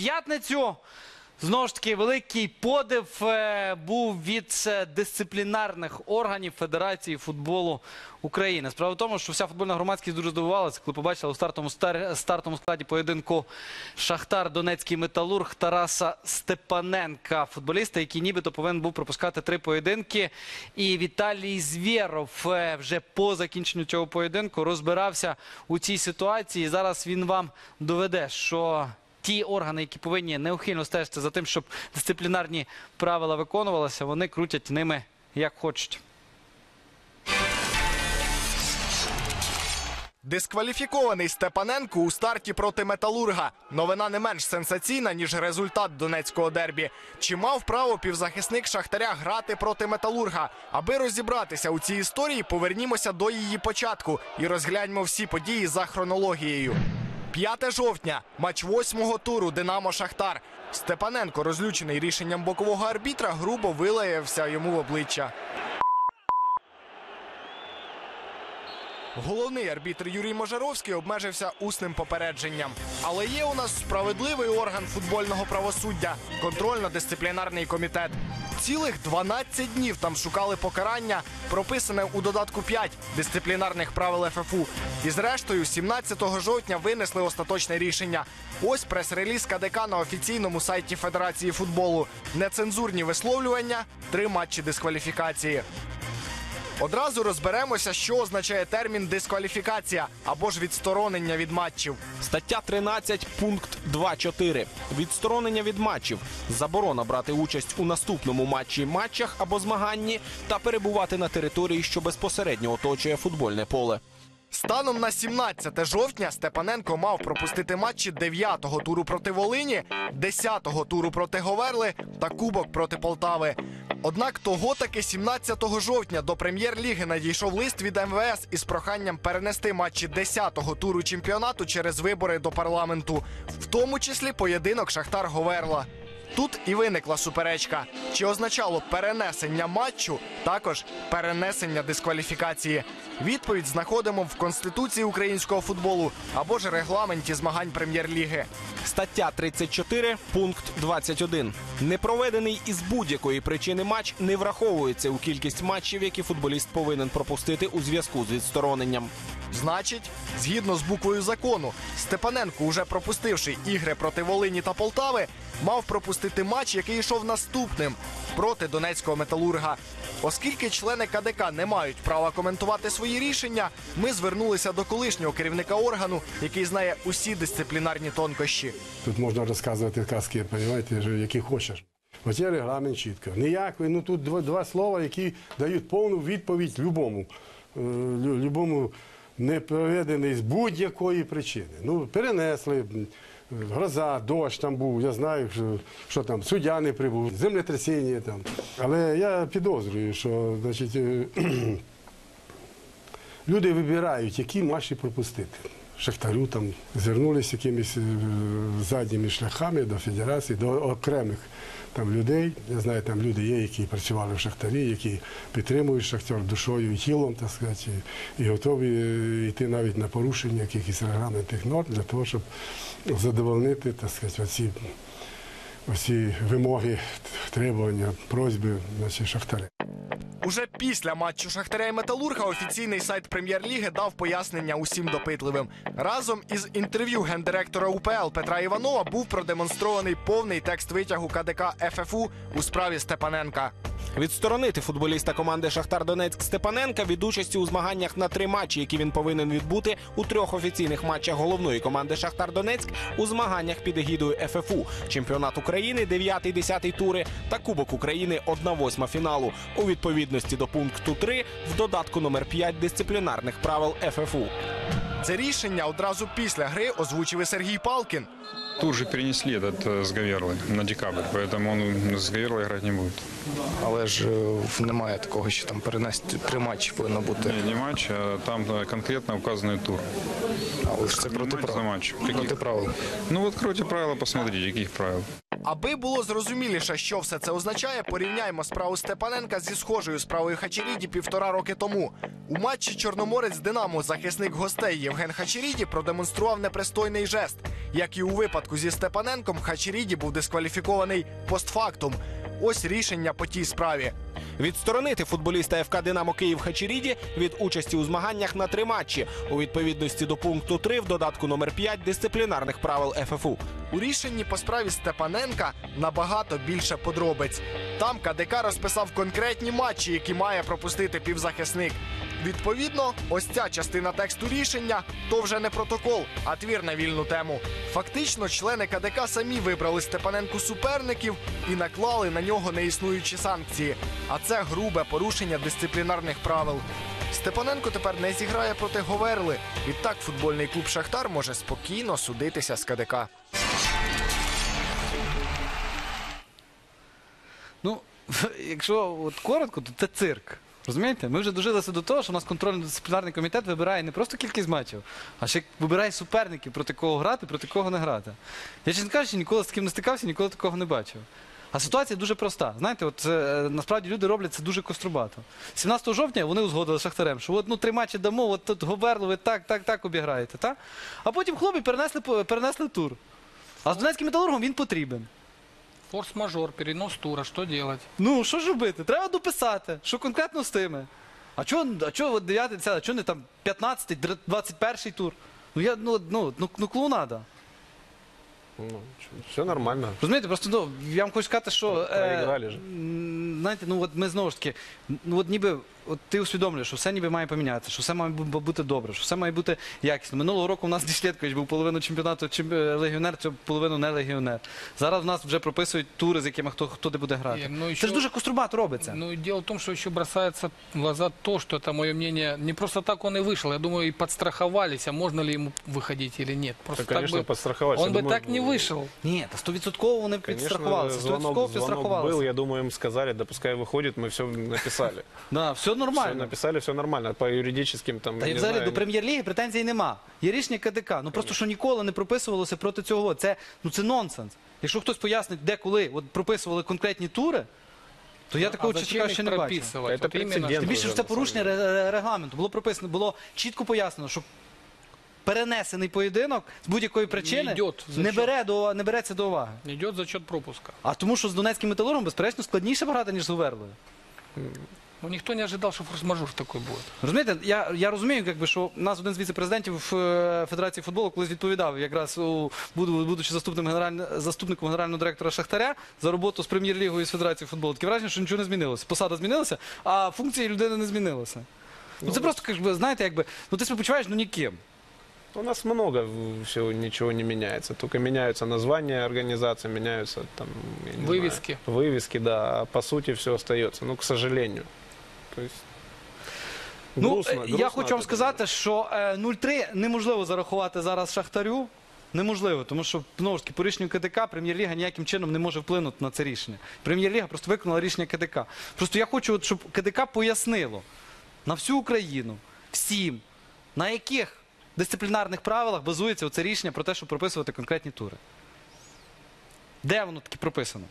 п'ятницю. Знову ж таки, великий подив е, був від е, дисциплінарних органів Федерації футболу України. Справа в тому, що вся футбольна громадськість дуже здивувалася, коли побачила у стартовому, стар- стартовому складі поєдинку Шахтар Донецький металург Тараса Степаненка, футболіста, який нібито повинен був пропускати три поєдинки. І Віталій Звєров е, вже по закінченню цього поєдинку розбирався у цій ситуації. Зараз він вам доведе, що ті органи, які повинні неухильно стежити за тим, щоб дисциплінарні правила виконувалися, вони крутять ними як хочуть. Дискваліфікований Степаненко у старті проти металурга. Новина не менш сенсаційна, ніж результат донецького дербі. Чи мав право півзахисник Шахтаря грати проти металурга? Аби розібратися у цій історії, повернімося до її початку і розгляньмо всі події за хронологією. 5 жовтня, матч восьмого туру Динамо Шахтар. Степаненко, розлючений рішенням бокового арбітра, грубо вилаявся йому в обличчя. Головний арбітр Юрій Можаровський обмежився усним попередженням. Але є у нас справедливий орган футбольного правосуддя контрольно-дисциплінарний комітет. Цілих 12 днів там шукали покарання, прописане у додатку 5 дисциплінарних правил ФФУ. І зрештою, 17 жовтня винесли остаточне рішення. Ось прес-реліз КДК на офіційному сайті Федерації футболу. Нецензурні висловлювання, три матчі дискваліфікації. Одразу розберемося, що означає термін дискваліфікація або ж відсторонення від матчів. Стаття 13, пункт 2.4. Відсторонення від матчів. Заборона брати участь у наступному матчі, матчах або змаганні та перебувати на території, що безпосередньо оточує футбольне поле. Станом на 17 жовтня Степаненко мав пропустити матчі 9-го туру проти Волині, 10-го туру проти Говерли та Кубок проти Полтави. Однак того таки 17 жовтня до прем'єр-ліги надійшов лист від МВС із проханням перенести матчі 10-го туру чемпіонату через вибори до парламенту, в тому числі поєдинок Шахтар Говерла. Тут і виникла суперечка. Чи означало перенесення матчу також перенесення дискваліфікації? Відповідь знаходимо в Конституції українського футболу або ж регламенті змагань прем'єр-ліги. Стаття 34, пункт 21. Непроведений із будь-якої причини матч не враховується у кількість матчів, які футболіст повинен пропустити у зв'язку з відстороненням. Значить, згідно з буквою закону, Степаненко, уже пропустивши ігри проти Волині та Полтави, мав пропустити матч, який йшов наступним проти донецького металурга. Оскільки члени КДК не мають права коментувати свої рішення, ми звернулися до колишнього керівника органу, який знає усі дисциплінарні тонкощі. Тут можна розказувати казки, розумієте, які хочеш. От є регламент чітко. Ніякої, ну тут два, два слова, які дають повну відповідь любому, е, любому не проведений з будь-якої причини. Ну, перенесли, гроза, дощ там був, я знаю, що, що там, суддя не прибув, землетрясіння там. Але я підозрюю, що значить, е, люди вибирають, які марші пропустити. Шахтарю там звернулися якимись е, задніми шляхами до федерації, до окремих там людей. Я знаю, там люди є, які працювали в Шахтарі, які підтримують Шахтар душою і тілом, так сказати, і, готові е, йти навіть на порушення якихось регламентних норм для того, щоб задовольнити, так сказати, оці, оці вимоги, требування, просьби значить, Шахтаря. Уже після матчу Шахтаря і Металурга офіційний сайт прем'єр-ліги дав пояснення усім допитливим. Разом із інтерв'ю гендиректора УПЛ Петра Іванова був продемонстрований повний текст витягу КДК ФФУ у справі Степаненка. Відсторонити футболіста команди Шахтар Донецьк Степаненка від участі у змаганнях на три матчі, які він повинен відбути у трьох офіційних матчах головної команди Шахтар Донецьк у змаганнях під егідою ФФУ, чемпіонат України, 9-10 тури та Кубок України 1-8 фіналу у відповідності до пункту 3 в додатку номер 5 дисциплінарних правил ФФУ. Це рішення одразу після гри озвучив і Сергій Палкін. Тур же перенесли этот э, с Гаверлой на декабрь, поэтому он с Гаверлой играть не будет. Але ж е, немає такого, що там перенести три матчі повинно бути. Не, не матч, а там э, конкретно указанный тур. Але ж це проти матч за правил. матчем. Проти Каких? правил. Ну вот откройте правила, посмотрите, каких правил. Аби було зрозуміліше, що все це означає, порівняємо справу Степаненка зі схожою справою Хачеріді півтора роки тому. У матчі Чорноморець Динамо захисник гостей Євген Хачеріді продемонстрував непристойний жест. Як і у випадку зі Степаненком, Хачеріді був дискваліфікований постфактум. Ось рішення по тій справі. Відсторонити футболіста ФК Динамо Київ Хачеріді від участі у змаганнях на три матчі у відповідності до пункту 3 в додатку номер 5 дисциплінарних правил ФФУ. У рішенні по справі Степаненка набагато більше подробиць. Там КДК розписав конкретні матчі, які має пропустити півзахисник. Відповідно, ось ця частина тексту рішення то вже не протокол, а твір на вільну тему. Фактично, члени КДК самі вибрали Степаненку суперників і наклали на нього неіснуючі санкції. А це грубе порушення дисциплінарних правил. Степаненко тепер не зіграє проти Говерли. Відтак футбольний клуб Шахтар може спокійно судитися з КДК. Ну, якщо от коротко, то це цирк. Розумієте? Ми вже дожилися до того, що у нас контрольно-дисциплінарний комітет вибирає не просто кількість матчів, а ще вибирає суперників, проти кого грати, проти кого не грати. Я чесно кажучи, ніколи з таким не стикався, ніколи такого не бачив. А ситуація дуже проста. Знаєте, от е, насправді люди роблять це дуже кострубато. 17 жовтня вони узгодили з Шахтарем, що от ну три матчі дамо, от тут Говерло, ви так, так, так обіграєте. Так? А потім хлопці перенесли, перенесли тур. А з Донецьким металургом він потрібен. Форс-мажор, перенос тура, що делать? Ну, що ж робити? Треба дописати, що конкретно з тими. А чого, а чого от 9, 10, а чого не там 15, 21 тур? Ну, я, ну, ну, ну, ну клоунада. Ну, все нормально. Розумієте, просто ну, я вам хочу сказати, що. Проіграли ж. знаєте, ну от ми знову ж таки, ну от ніби от ти усвідомлюєш, що все ніби має помінятися, що все має бу- бути добре, що все має бути якісно. Минулого року у нас Дішлєткович був половину чемпіонату чемпі- е, легіонер, цього половину не легіонер. Зараз в нас вже прописують тури, з якими хто, хто де буде грати. Е, ну, Це ще- ж дуже кострубато робиться. Ну, и дело в том, что еще бросается в глаза то, что это мое мнение, не просто так он и вышел. Я думаю, и подстраховались, а можно ли ему выходить или нет. Просто Да, конечно, так бы, подстраховались. Он Я бы думаю, так не вышел. Ні, та стовідсотково вони Конечно, підстрахувалися. звонок, Стовідсотково звонок был, підстрахувалися. я думаю, им сказали, да пускай выходит, мы все написали. Да, все все нормально. написали, все нормально. По юридическим там, Та й не взагалі знаю, до прем'єр-ліги претензій нема. Є рішення КДК. Ну просто що ніколи не прописувалося проти цього. Це ну це нонсенс. Якщо хтось пояснить, де коли от прописували конкретні тури, то я такого чесно кажучи, ще не Вот именно, прецедент. Тим більше, що це порушення ре- регламенту. Було прописано, було чітко пояснено, що перенесений поєдинок з будь-якої причини йдет за не, бере до, не береться до уваги. идет зачет пропуска. А тому, що з Донецьким металургом, безперечно, складніше грати, ніж з Гуверлою. Ну, никто не ожидал, что форс-мажор такой будет. Розумієте, я, я розумію, якби, що у нас один з віце-президентів е, Федерації футболу колись відповідав, якраз у, буду- будучи заступним генеральним, заступником генерального директора Шахтаря за роботу з прем'єр-лігою і з Федерацією футболу. Таке враження, що нічого не змінилося. Посада змінилася, а функції людини не змінилися. Ну, це просто, як би, знаєте, якби, ну ти себе почуваєш ну ніким. У нас много всего, ничего не меняется. Только меняются названия организаций, меняются там... Вывески. знаю, вывески, да. А по сути все остается. Ну, к сожалению. То есть... Ну, грустно- е, я хочу вам сказати, що е, 0-3 неможливо зарахувати зараз Шахтарю. Неможливо, тому що знову ж таки по рішенню КДК прем'єр-ліга ніяким чином не може вплинути на це рішення. Прем'єр-ліга просто виконала рішення КДК. Просто я хочу, от, щоб КДК пояснило на всю Україну, всім, на яких дисциплінарних правилах базується оце рішення про те, щоб прописувати конкретні тури. Де воно таке прописано?